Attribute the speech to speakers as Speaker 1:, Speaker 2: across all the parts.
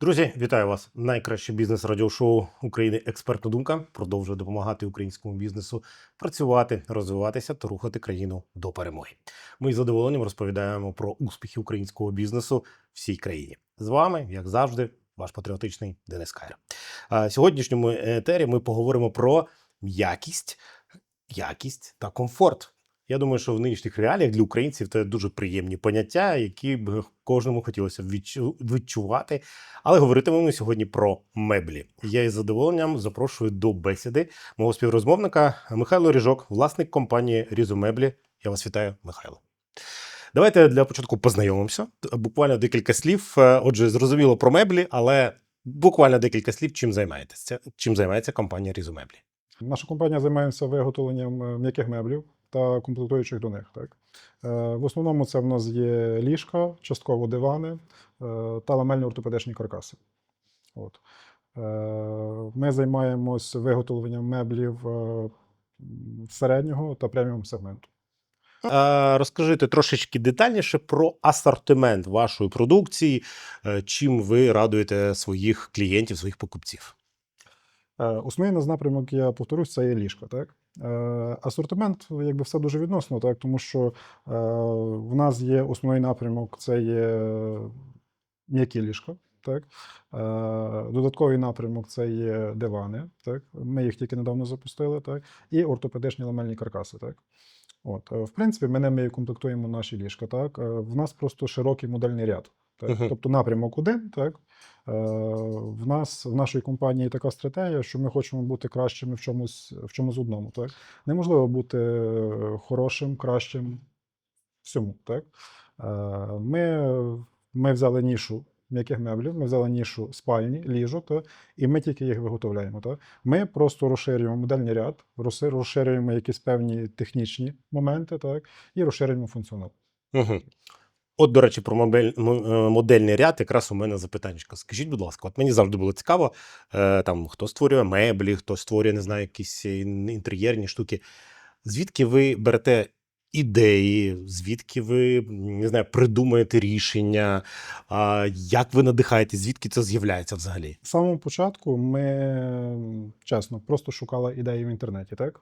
Speaker 1: Друзі, вітаю вас! Найкраще бізнес радіошоу України Експертна думка продовжує допомагати українському бізнесу працювати, розвиватися та рухати країну до перемоги. Ми із задоволенням розповідаємо про успіхи українського бізнесу всій країні. З вами, як завжди, ваш патріотичний Денис Кайра. А сьогоднішньому етері ми поговоримо про м'якість, якість та комфорт. Я думаю, що в нинішніх реаліях для українців це дуже приємні поняття, які б кожному хотілося відчувати. Але говоритимемо сьогодні про меблі. Я із задоволенням запрошую до бесіди мого співрозмовника Михайло Ріжок, власник компанії Різомеблі. Я вас вітаю, Михайло. Давайте для початку познайомимося. Буквально декілька слів. Е, Отже, зрозуміло про меблі, але буквально декілька слів, чим займаєтеся. Чим займається компанія Різомеблі.
Speaker 2: Наша компанія займається виготовленням е, м'яких меблів та комплектуючих до них. Так. Е, В основному це в нас є ліжка, частково дивани е, та ламельні ортопедичні каркаси. От. Ми займаємось виготовленням меблів середнього та преміум сегменту.
Speaker 1: Розкажите трошечки детальніше про асортимент вашої продукції, чим ви радуєте своїх клієнтів, своїх покупців.
Speaker 2: Е, Основний наш напрямок, я повторюсь, це є ліжко. Так? Е, Асортимент, якби все дуже відносно, так? тому що е, в нас є основний напрямок це є м'які ліжка. Так? Додатковий напрямок це є дивани. Так? Ми їх тільки недавно запустили, так? і ортопедичні ламельні каркаси. Так? От, в принципі, ми ними комплектуємо наші ліжка. Так? В нас просто широкий модельний ряд. Так?
Speaker 1: Мгм.
Speaker 2: Тобто напрямок один, так? Е, В нас в нашій компанії така стратегія, що ми хочемо бути кращими в чомусь в чомусь одному. Так? Неможливо бути хорошим, кращим всьому. Так? Е, Ми, ми взяли нішу м'яких меблів, ми взяли нішу спальні, ліжок, так? і ми тільки їх виготовляємо. Так? Ми просто розширюємо модельний ряд, розширюємо якісь певні технічні моменти, так? і розширюємо функціонал.
Speaker 1: Угу. От, до речі, про мобель, е, модельний ряд якраз у мене запитання. Скажіть, будь ласка, от мені завжди було цікаво, е, там, хто створює меблі, хто створює, не знаю, якісь е, інтер'єрні штуки. Звідки ви берете ідеї, звідки ви не знаю, придумуєте рішення, як ви надихаєтесь, звідки це з'являється взагалі?
Speaker 2: З самого початку ми чесно просто шукали ідеї в інтернеті. Так?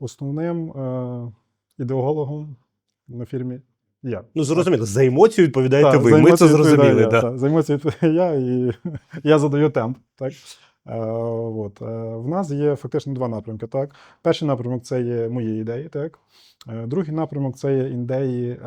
Speaker 2: Основним ідеологом на фірмі я.
Speaker 1: Ну, зрозуміло, за емоцію відповідаєте
Speaker 2: Так,
Speaker 1: ви.
Speaker 2: за
Speaker 1: Ми це зрозуміли.
Speaker 2: я,
Speaker 1: Да.
Speaker 2: так, За емоцію відповідаю я і я задаю темп. Так? Е, от. Е, в нас є фактично два напрямки. Так? Перший напрямок це є мої ідеї. Так? Е, другий напрямок це є ідеї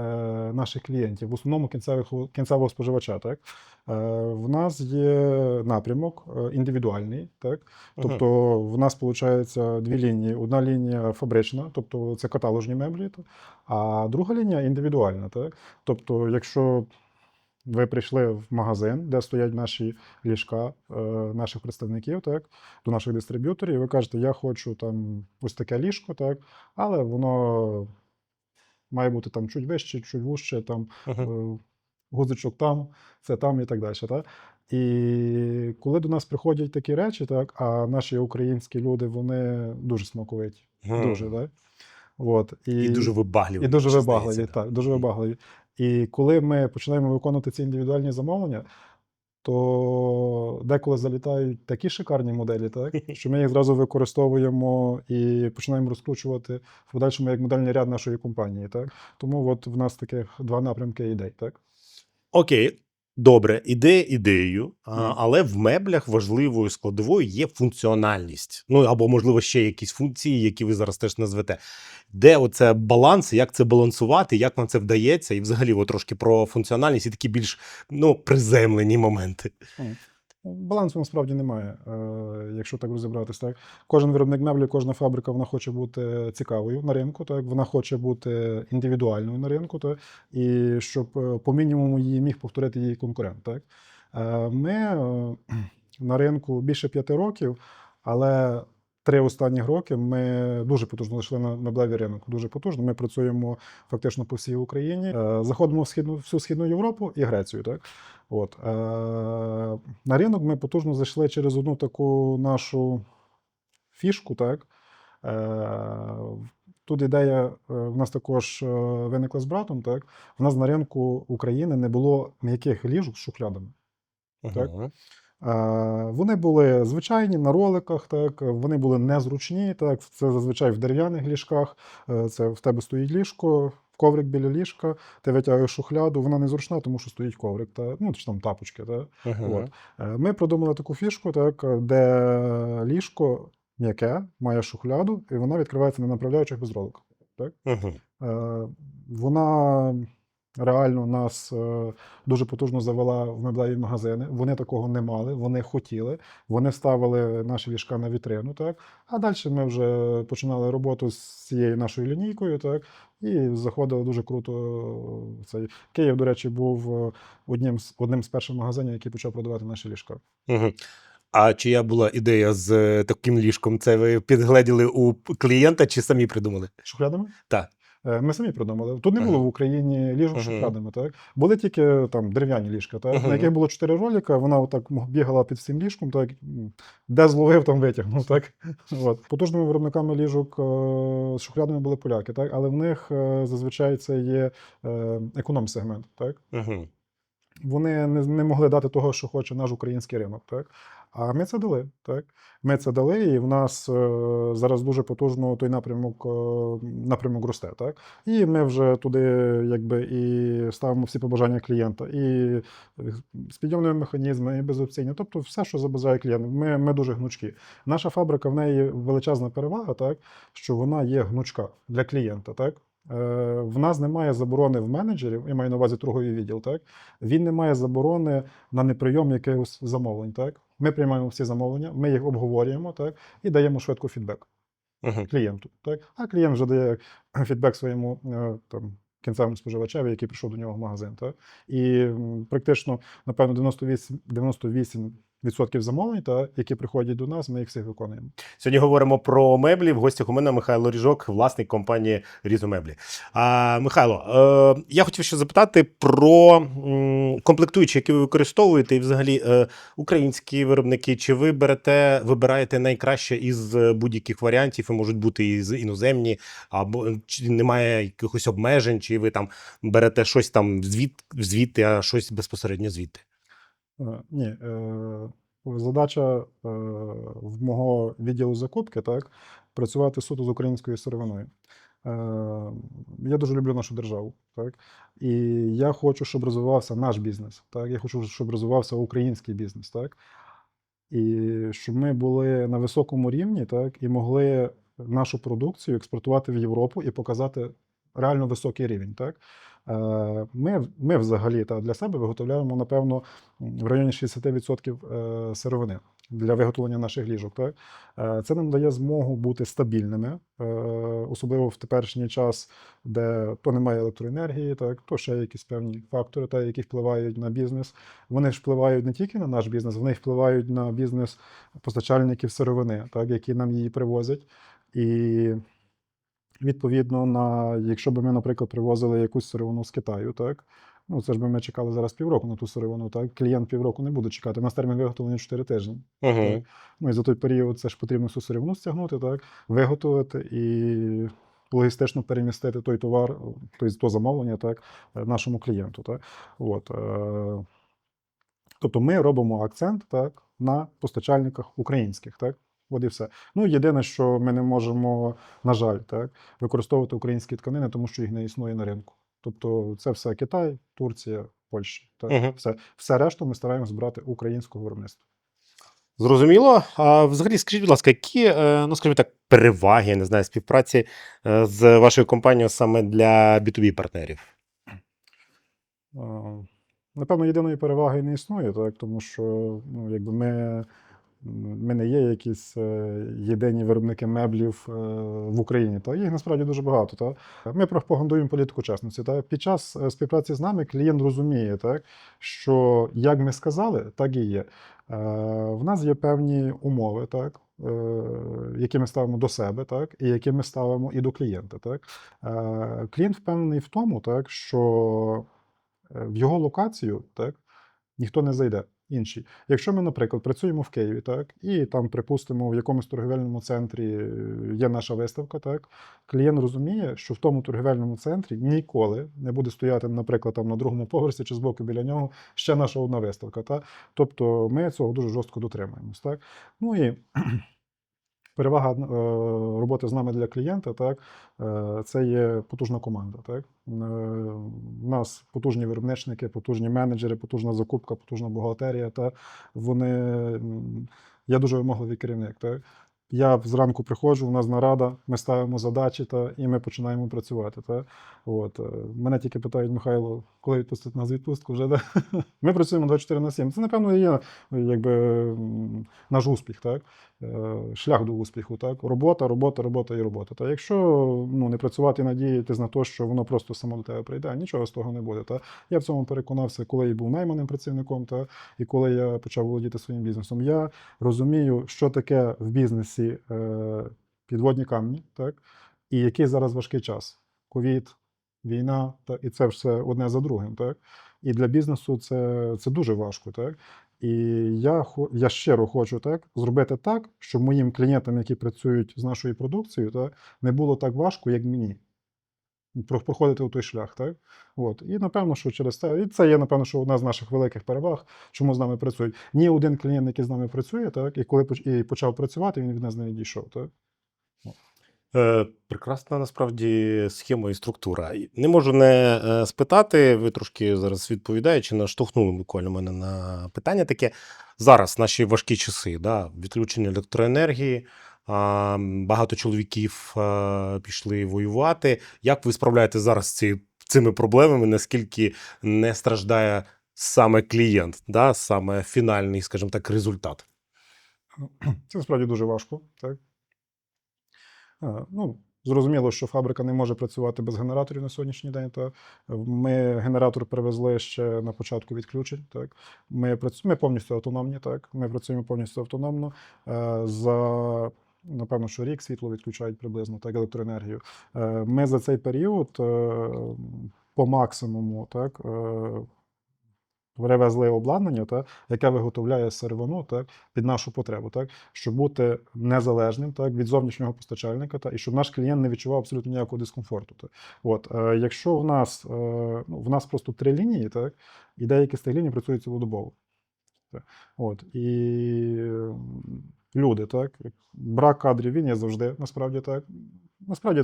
Speaker 2: наших клієнтів, в основному кінцевих, кінцевого споживача. Так? В нас є напрямок індивідуальний. Так? Тобто в нас виходить дві лінії. Одна лінія фабрична, тобто це каталожні меблі, а друга лінія індивідуальна. Так? Тобто, якщо ви прийшли в магазин, де стоять наші ліжка е, наших представників, так, до наших дистриб'юторів, і ви кажете, я хочу там ось таке ліжко, так, але воно має бути там чуть вище, чуть вужче, там е, гузичок там, це там і так далі. Так? І коли до нас приходять такі речі, так, а наші українські люди вони дуже смаковиті. Дуже, так? От,
Speaker 1: І дуже вибагливі.
Speaker 2: і дуже вибагливі, так, дуже вибагливі. І коли ми починаємо виконувати ці індивідуальні замовлення, то деколи залітають такі шикарні моделі, так, що ми їх зразу використовуємо і починаємо розкручувати в подальшому як модельний ряд нашої компанії. Так. Тому от в нас таких два напрямки ідей. Так.
Speaker 1: Окей, добре, ідея ідеєю, а, але в меблях важливою складовою є функціональність. Ну або, можливо, ще якісь функції, які ви зараз теж назвете. Де оце баланс, як це балансувати, як нам це вдається, і взагалі от трошки про функціональність і такі більш ну, приземлені моменти.
Speaker 2: Балансу насправді немає, е, якщо так розібратись. Так. Кожен виробник меблі, кожна фабрика вона хоче бути цікавою на ринку, так. вона хоче бути індивідуальною на ринку, так. і щоб е, по мінімуму її міг повторити її конкурент. Так. Е, Ми на ринку більше п'яти років, але три останні роки ми дуже потужно зайшли на меблевий ринок. Дуже потужно. Ми працюємо фактично по всій Україні. Заходимо в східну всю східну Європу і Грецію. Так. От, е, на ринок ми потужно зайшли через одну таку нашу фішку. Так? Е, тут ідея е, в нас також виникла з братом. Так? В нас на ринку України не було м'яких ліжок з шухлядами. Так.
Speaker 1: Мгм.
Speaker 2: Е, Вони були звичайні на роликах, так вони були незручні. Так, це зазвичай в дерев'яних ліжках. Це в тебе стоїть ліжко, коврик біля ліжка, ти витягуєш шухляду. Вона незручна, тому що стоїть коврик, та ну чи там тапочки. Та.
Speaker 1: Мгм.
Speaker 2: От. Е, Ми придумали таку фішку, так, де ліжко м'яке, має шухляду, і вона відкривається на направляючих без ролика.
Speaker 1: Мгм.
Speaker 2: Е, Вона реально нас е, дуже потужно завела в меблеві магазини. Вони такого не мали, вони хотіли, вони ставили наші ліжка на вітрину, так. А далі ми вже починали роботу з цією нашою лінійкою, так, і заходили дуже круто. Цей Київ, до речі, був е, одним з одним з перших магазинів, який почав продавати наші ліжка.
Speaker 1: Мгм. А чия була ідея з е, таким ліжком? Це ви підгледіли у клієнта чи самі придумали?
Speaker 2: Шухлядами?
Speaker 1: Так.
Speaker 2: Е, Ми самі придумали. Тут не було в Україні ліжок з шухлядами, так? Були тільки там дерев'яні ліжка, так? На яких було чотири ролика, вона отак бігала під всім ліжком, так? де зловив, там витягнув. Так? От. Потужними виробниками ліжок е, з шухлядами були поляки, так? але в них е, зазвичай це є е, економ-сегмент. Так? Вони не, не могли дати того, що хоче наш український ринок. Так? А ми це дали. Так? Ми це дали, і в нас е, зараз дуже потужно той напрямок, е, напрямок росте. Так? І ми вже туди якби, і ставимо всі побажання клієнта, і е, з підйомними механізми, і безопційні. Тобто все, що забажає клієнт. Ми, ми дуже гнучкі. Наша фабрика, в неї величезна перевага, так? що вона є гнучка для клієнта. Так? Е, В нас немає заборони в менеджерів, я маю на увазі торговий відділ, так? Він не має заборони на неприйом якихось замовлень. Так? Ми приймаємо всі замовлення, ми їх обговорюємо так? і даємо швидко фідбек
Speaker 1: Мгм.
Speaker 2: клієнту. Так? А клієнт вже дає фідбек своєму е, там, кінцевому споживачеві, який прийшов до нього в магазин. Так? І практично, напевно, 98, 98% замовлень, так, які приходять до нас, ми їх всіх виконуємо.
Speaker 1: Сьогодні говоримо про меблі. В гостях у мене Михайло Ріжок, власник компанії Різомеблі. А, Михайло, е, я хотів ще запитати про комплектуючі, які ви використовуєте, і взагалі е, українські виробники. Чи ви берете, вибираєте найкраще із е, будь-яких варіантів, і можуть бути і з- іноземні, або чи немає якихось обмежень, чи ви там берете щось там звід, звідти, а щось безпосередньо звідти?
Speaker 2: Е, Ні, е, задача е, в мого відділу закупки так, працювати суто з українською сировиною. Я дуже люблю нашу державу, так, і я хочу, щоб розвивався наш бізнес. Так, я хочу, щоб розвивався український бізнес, так, і щоб ми були на високому рівні, так, і могли нашу продукцію експортувати в Європу і показати реально високий рівень. Так. Е, Ми, ми взагалі та, для себе виготовляємо, напевно, в районі 60% е, сировини для виготовлення наших ліжок. Так? Е, Це нам дає змогу бути стабільними, особливо в теперішній час, де то немає електроенергії, так, то ще якісь певні фактори, та, які впливають на бізнес. Вони ж впливають не тільки на наш бізнес, вони впливають на бізнес постачальників сировини, так, які нам її привозять. І відповідно, на, якщо б ми, наприклад, привозили якусь сировину з Китаю, так, ну це ж би ми чекали зараз півроку на ту сировину, так, клієнт півроку не буде чекати. У нас термін виготовлення 4 тижні.
Speaker 1: Угу.
Speaker 2: Ну і за той період це ж потрібно всю сировину стягнути, так, виготовити і логістично перемістити той товар, тобто то замовлення, так, нашому клієнту. Так. От, е, тобто ми робимо акцент так, на постачальниках українських. Так. От і все. Ну, єдине, що ми не можемо, на жаль, так, використовувати українські тканини, тому що їх не існує на ринку. Тобто це все Китай, Турція, Польща. Так,
Speaker 1: Мгм.
Speaker 2: все, все решту ми стараємося брати українського виробництва.
Speaker 1: Зрозуміло. А взагалі, скажіть, будь ласка, які, е, ну скажімо так, переваги, я не знаю, співпраці е, з вашою компанією саме для B2B партнерів?
Speaker 2: Напевно, єдиної переваги не існує, так, тому що ну, якби ми, ми не є якісь е, єдині виробники меблів е, в Україні. Та їх насправді дуже багато. Та. Ми пропагандуємо політику чесності. Та. Під час е, співпраці з нами клієнт розуміє, так, що як ми сказали, так і є. В нас є певні умови, так, які ми ставимо до себе, так, і які ми ставимо і до клієнта. Так. Клієнт впевнений в тому, так, що в його локацію так, ніхто не зайде. Інший. Якщо ми, наприклад, працюємо в Києві, так, і там, припустимо, в якомусь торговельному центрі е, є наша виставка, так, клієнт розуміє, що в тому торговельному центрі ніколи не буде стояти, наприклад, там на другому поверсі чи збоку біля нього ще наша одна виставка. Так? Тобто ми цього дуже жорстко дотримуємось. Так? Ну і перевага е, роботи з нами для клієнта, так, е, це є потужна команда. Так? Е, У нас потужні виробничники, потужні менеджери, потужна закупка, потужна бухгалтерія. Та вони, я дуже вимогливий керівник. Так? Я зранку приходжу, у нас нарада, ми ставимо задачі та, і ми починаємо працювати. Та? От. е, Мене тільки питають, Михайло, коли відпустити нас відпустку вже. Да? Ми працюємо 24 на 7. Це, напевно, є якби, наш успіх, так? Е, шлях до успіху. Так? Робота, робота, робота і робота. Та якщо ну, не працювати і надіятись на те, що воно просто само до тебе прийде, нічого з того не буде. Та? Я в цьому переконався, коли я був найманим працівником, та? і коли я почав володіти своїм бізнесом. Я розумію, що таке в бізнесі е, підводні камні, так? і який зараз важкий час. Ковід, війна, та, і це все одне за другим. Так? І для бізнесу це, це дуже важко. Так? І я, я щиро хочу так, зробити так, щоб моїм клієнтам, які працюють з нашою продукцією, так, не було так важко, як мені. Проходити у той шлях, так? От. І напевно, що через це, і це є, напевно, що одна з наших великих переваг, чому з нами працюють. Ні один клієнт, який з нами працює, так, і коли і почав працювати, він від нас не відійшов. Так?
Speaker 1: Е, прекрасна насправді схема і структура. Не можу не е, спитати. Ви трошки зараз відповідаючи, наштовхнули буквально мене на питання таке. Зараз наші важкі часи, да, відключення електроенергії. Багато чоловіків е, пішли воювати. Як ви справляєте зараз ці, цими проблемами? Наскільки не страждає саме клієнт, да, саме фінальний, скажімо так, результат?
Speaker 2: Це насправді дуже важко. Так? А, Ну, зрозуміло, що фабрика не може працювати без генераторів на сьогоднішній день. Та ми генератор привезли ще на початку відключень. Так? Ми, працю... ми повністю автономні, так? ми працюємо повністю автономно. Е, За напевно, що рік світло відключають приблизно так, електроенергію. Е, Ми за цей період е, по максимуму так, перевезли обладнання, так, яке виготовляє сировину так, під нашу потребу, так, щоб бути незалежним так, від зовнішнього постачальника, так, і щоб наш клієнт не відчував абсолютно ніякого дискомфорту. Так. От, е, якщо в нас, е, ну, в нас просто три лінії, так, і деякі з тих ліній працюють цілодобово. Так. От, і люди, так, брак кадрів він є завжди, насправді так. Насправді,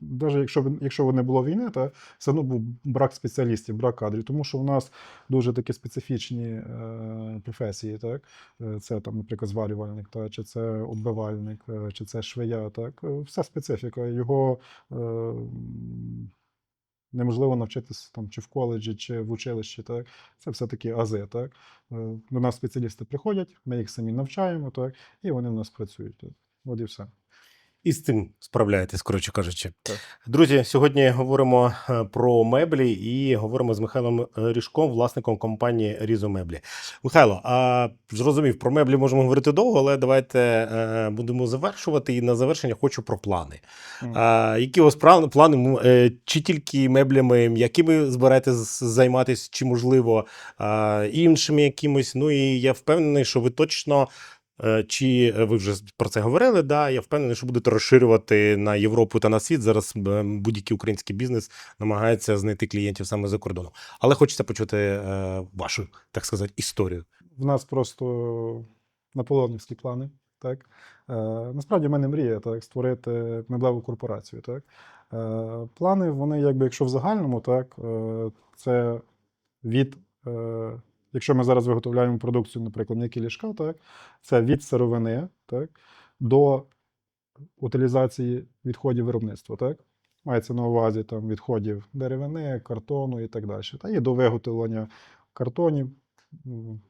Speaker 2: навіть якщо, якщо б не було війни, то все одно був брак спеціалістів, брак кадрів, тому що у нас дуже такі специфічні е, професії, так? Е, Це там, наприклад, зварювальник, та, чи це оббивальник, е, чи це швея, так? Е, Вся специфіка. Його е, неможливо навчитися там, чи в коледжі, чи в училищі. Так? Це все-таки ази. Так? До нас спеціалісти приходять, ми їх самі навчаємо, так? і вони в нас працюють. Так? От і все.
Speaker 1: І з цим справляєтесь, коротше кажучи.
Speaker 2: Так.
Speaker 1: Друзі, сьогодні говоримо е, про меблі і говоримо з Михайлом е, Ріжком, власником компанії Різо Меблі. Михайло, а зрозумів, про меблі можемо говорити довго, але давайте е, будемо завершувати. І на завершення хочу про плани.
Speaker 2: Мгм.
Speaker 1: А, які у вас плани? Чи тільки меблями, якими збираєтесь займатися, чи можливо іншими якимось? Ну і я впевнений, що ви точно. Е, Чи ви вже про це говорили? Да, я впевнений, що будете розширювати на Європу та на світ. Зараз е, будь-який український бізнес намагається знайти клієнтів саме за кордоном. Але хочеться почути е, вашу, так сказати, історію.
Speaker 2: В нас просто наполеонівські плани. Так? Е, насправді в мене мрія так, створити меблеву корпорацію. Так? Е, плани, вони, якби, якщо в загальному, так, е, це від. Е, Якщо ми зараз виготовляємо продукцію, наприклад, м'які ліжка, так, це від сировини так, до утилізації відходів виробництва. Так? Мається на увазі там, відходів деревини, картону і так далі. Та і до виготовлення картонів,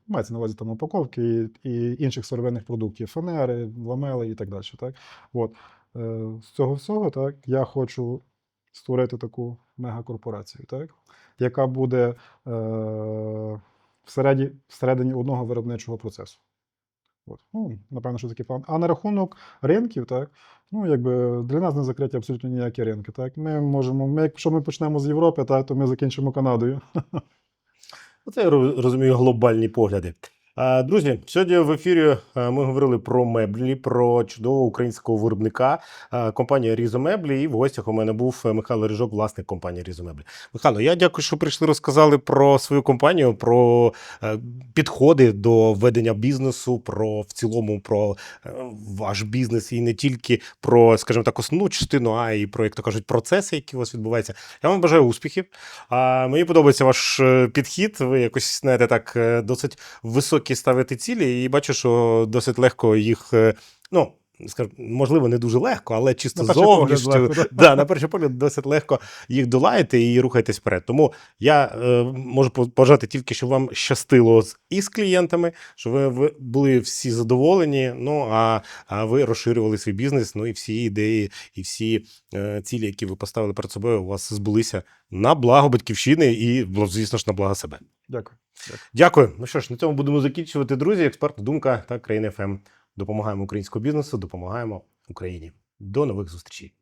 Speaker 2: мається на увазі там упаковки і, і інших сировинних продуктів, фанери, ламели і так далі. Так? От. Е, з цього всього так, я хочу створити таку мегакорпорацію, так? яка буде е, всереді, всередині одного виробничого процесу. От. Ну, напевно, що такий план. А на рахунок ринків, так, ну, якби для нас не закриті абсолютно ніякі ринки. Так. Ми можемо, ми, якщо ми почнемо з Європи, так, то ми закінчимо Канадою.
Speaker 1: Оце я розумію глобальні погляди. Друзі, сьогодні в ефірі е, ми говорили про меблі, про чудового українського виробника е, компанія Різомеблі. І в гостях у мене був е, Михайло Ріжок, власник компанії Різомеблі. Михайло, я дякую, що прийшли, розказали про свою компанію, про підходи до ведення бізнесу, про в цілому про ваш бізнес і не тільки про, скажімо так, основну частину, а і про, як то кажуть, процеси, які у вас відбуваються. Я вам бажаю успіхів. Мені подобається ваш підхід. Ви якось знаєте так досить високі ставите цілі, і бачу, що досить легко їх. е, Ну, можливо, не дуже легко, але чисто зовнішньо.
Speaker 2: да.
Speaker 1: На перший погляд досить легко їх долаєте і рухайтесь вперед. Тому я е, можу побажати тільки, щоб вам щастило з і з клієнтами, щоб ви, ви були всі задоволені. Ну а, а ви розширювали свій бізнес. Ну і всі ідеї, і всі е, цілі, які ви поставили перед собою, у вас збулися на благо батьківщини і, ну, звісно ж, на благо себе.
Speaker 2: Дякую.
Speaker 1: Дякую. Ну що ж, на цьому будемо закінчувати, друзі. Експертна думка та країна ФМ. Допомагаємо українському бізнесу, допомагаємо Україні. До нових зустрічей.